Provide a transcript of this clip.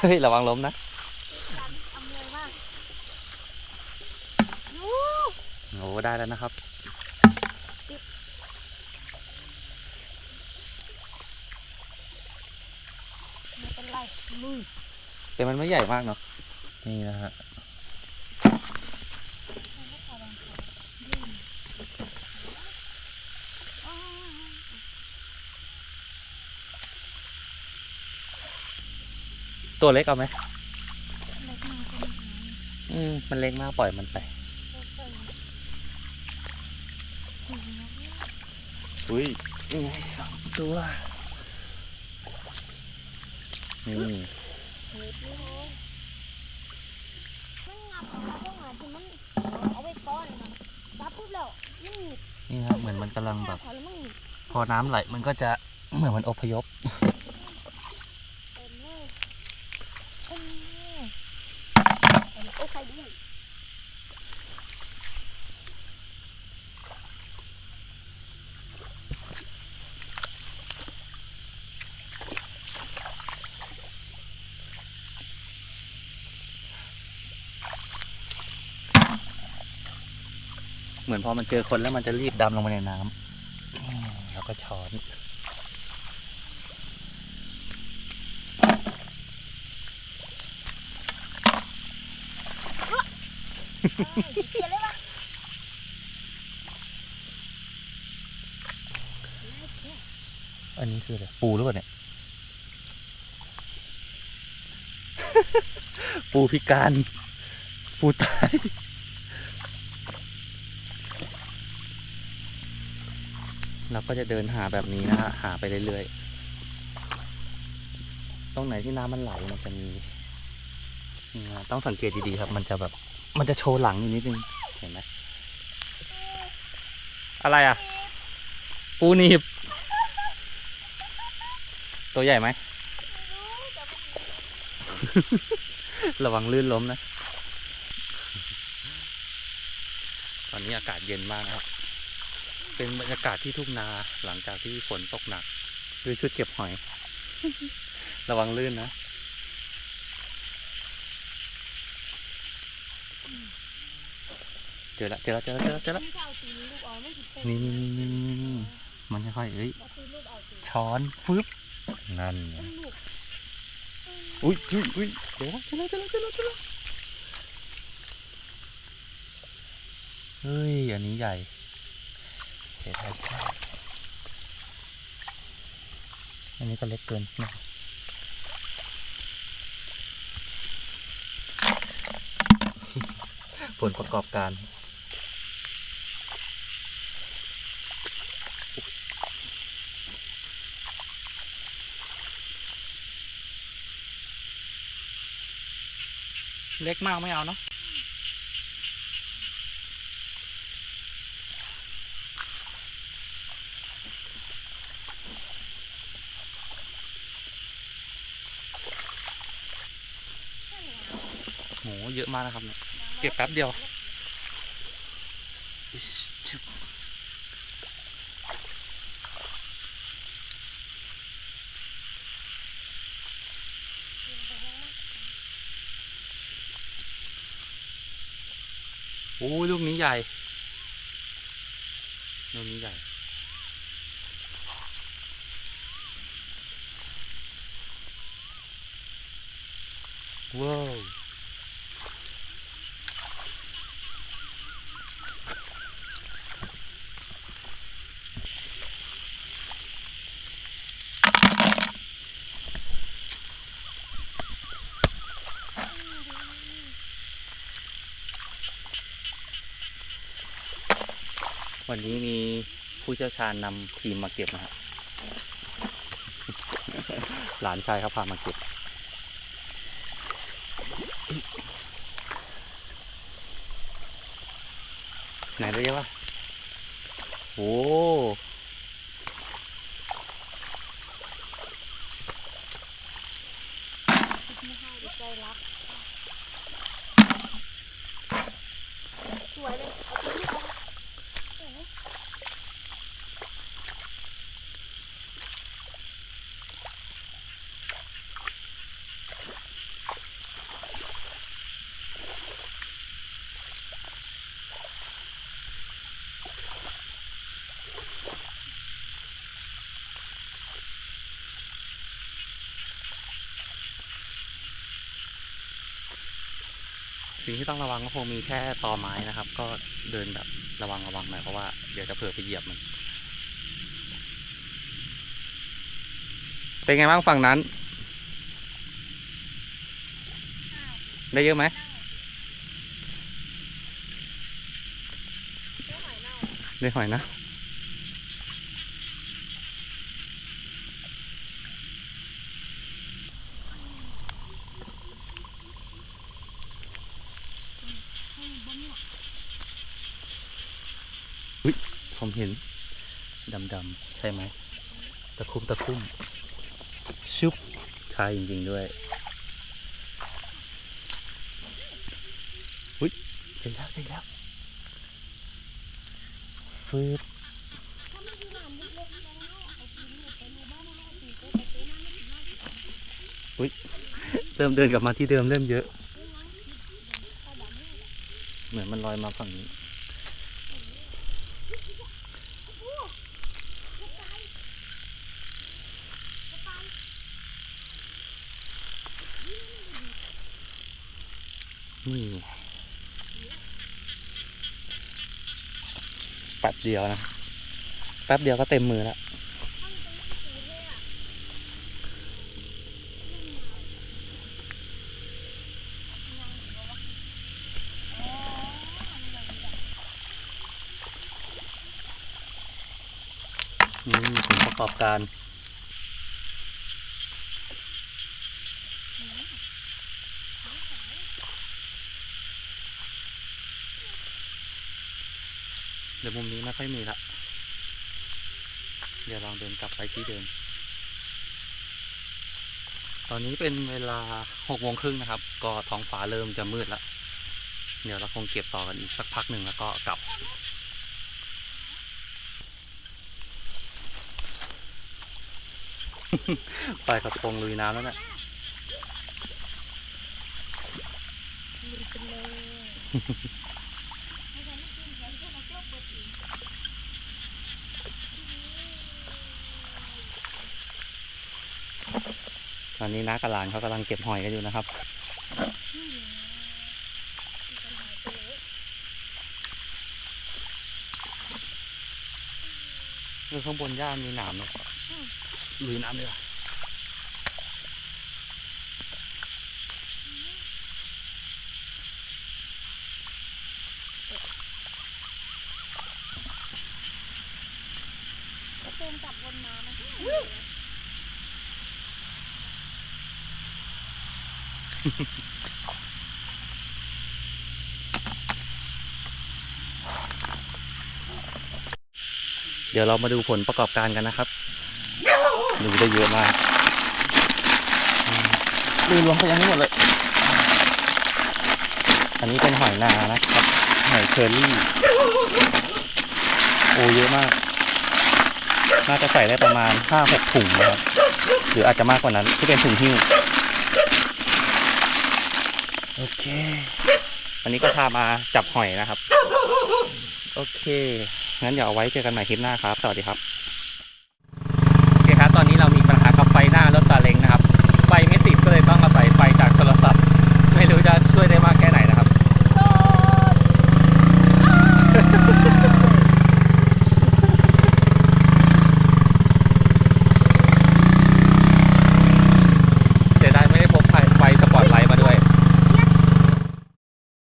เฮ้ย ระวังล้มนะการอำนวยมากยูโอ้ได้แล้วนะครับ ไม่เป็นไรมือแต่มันไม่ใหญ่มากเนาะนี่นะฮะ ตัวเล็กเอาไหมเล็กมากก็ไม่หายอืมมันเล็กมากปล่อยมันไปเล็กไปหูนะอุ้ยนี่ไงสองตัว นี่เล็กเลยมันงับมันต้องหาที่มันเอาไว้ก้อนมันจับปุ๊บแล้วมันหนีบนี่ครับเหมือนมันกำลังแบบพอแล้วมันหนีบพอน้ำไหลมันก็จะเหมือนมันอพยพ เต็มเลยเต็มเลยเต็มโอ้ใครด้วย เหมือนพอมันเจอคนแล้วมันจะรีบดำลงไปในน้ำอืมแล้วก็ช้อนเอ้ยเขียนเลยวะอันนี้คืออะไรปูหรือเปล่าเนี่ย ปูพิการ ปูตาย เราก็จะเดินหาแบบนี้นะฮะหาไปเรื่อยๆ ตรงไหนที่น้ำมันไหลมันจะมีต้องสังเกตดีๆครับ มันจะแบบ มันจะโชว์หลังอยู่นิดนึง เห็นไหมอะไรอะ ปูนีบ ตัวใหญ่ไหม ระวังลื่นล้มนะ ตอนนี้อากาศเย็นมากนะครับ เป็นบรรยากาศที่ทุ่งนาหลังจากที่ฝนตกหนักคือชุดเก็บหอย ระวังลื่นนะ เจอละเจอละเจอละเจอละเจอละนี่นี่นี่นี่นี่มันค่อยๆเอ้ยช้อนฟึบนั่นอุ้ยอุ้ยอุ้ยเจอล้วเจอแล้วเจอแล้วเจอแล้วเจอแล้วเฮ้ย อันนี้ใหญ่ เสียดายช่อันนี้ก็เล็กเกินนะผลประกอบการเล็กมากไม่เอาเนาะ โห เยอะมากนะครับเนี่ยเก็บแป๊บเดียวโอ้ลูกนี้ใหญ่ ลูกนี้ใหญ่ ว้าว วันนี้มีผู้เชี่ยวชาญนำทีมมาเก็บนะฮะหลานชายเขาพามาเก็บ ไหนได้ยังวะโอ้ไม่ให้เดี๋ยวใจรักสวยเลยเอาตีนลูกออกเห็นไหม สิ่งที่ต้องระวังก็คงมีแค่ตอไม้นะครับ ก็เดินแบบระวังระวังหน่อยเพราะว่าเดี๋ยวจะเผลอไปเหยียบมัน เป็นไงบ้างฝั่งนั้น ได้เยอะไหมได้หอยนะ ผมเห็นดำๆใช่ไหม ตะคุ่มตะคุ่มชุบใช่จริงๆด้วยอุ้ยเจอแล้วเจอแล้วฟืบอุ้ยเริ่มเดินกลับมาที่เดิมเริ่มเยอะ เหมือนมันลอยมาฝั่งนี้ นี่แป๊บเดียวนะแป๊บเดียวก็เต็มมือแล้วนี่ผลประกอบการี๋ยวมุมนี้ไม่ค่อยมีละเดี๋ยวลองเดินกลับไปที่เดิม ตอนนี้เป็นเวลาหกโมงครึ่งนะครับ ก็ท้องฟ้าเริ่มจะมืดละเดี๋ยวเราคงเก็บต่อกันอีกสักพักหนึ่งแล้วก็กลับ ไปกระพงลุยน้ำแล้วเนะต อนนี้น้ากับหลานเขากำลังเก็บหอยกันอยู่นะครับเรื่องข้างบนหญ้ามีหนามเนอะลุยน้ำเลยว่ะเดินกลับวนมามัน เดี๋ยวเรามาดูผลประกอบการกันนะครับ ดูได้เยอะมากอืมลุยรวมไปยังไม่หมดเลย อันนี้เป็นหอยนานะครับ หอยเชอรี่ โอ้เยอะมาก น่าจะใส่ได้ประมาณห้าหกถุงนะครับ หรืออาจจะมากกว่านั้นที่เป็นถุงหิ้ว โอเคอันนี้ก็พามาจับหอยนะครับ โอเค งั้นเดี๋ยวเอาไว้เจอกันใหม่คลิปหน้าครับ สวัสดีครับ โอเคครับ ตอนนี้เรามีปัญหากับไฟหน้ารถซาเล้งนะ